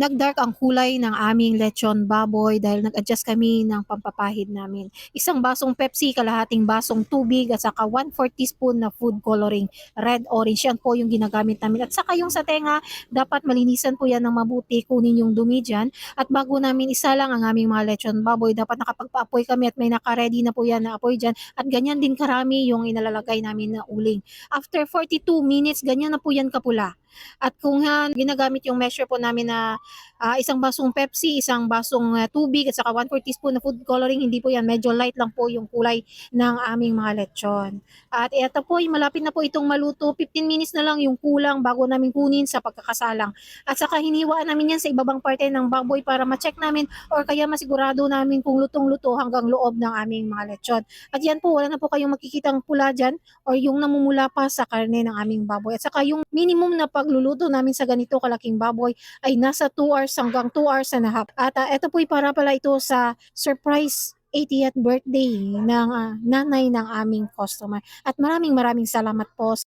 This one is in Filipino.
nagdark ang kulay ng aming lechon baboy dahil nag-adjust kami ng pampapahid namin. Isang basong Pepsi, kalahating basong tubig at saka 1/4 teaspoon na food coloring red orange. Yan po yung ginagamit namin. At saka yung sa tenga, dapat malinisan po yan ng mabuti, kunin yung dumi dyan. At bago namin isalang ang aming mga lechon baboy, dapat nakapagpa-apoy kami at may naka-ready na po yan na apoy dyan. At ganyan din karami yung inalalagay namin na uling. After 42 minutes, ganyan na po yan kapula. At kung ha, ginagamit yung measure po namin na ah, isang basong Pepsi, isang basong ah, tubig at saka 1/4 teaspoon na food coloring, hindi po yan. Medyo light lang po yung kulay ng aming mga lechon. At ito po, malapit na po itong maluto. 15 minutes na lang yung kulang bago namin kunin sa pagkakasalang. At saka hiniwaan namin yan sa ibabang parte ng baboy para ma-check namin or kaya masigurado namin kung lutong-luto hanggang loob ng aming mga lechon. At yan po, wala na po kayong makikitang pula dyan or yung namumula pa sa karne ng aming baboy. At saka yung minimum na pagluluto namin sa ganito kalaking baboy ay nasa 2 hours hanggang 2 hours and a half. At ah, ito po'y para pala ito sa surprise 80th birthday ng ah, nanay ng aming customer. At maraming maraming salamat po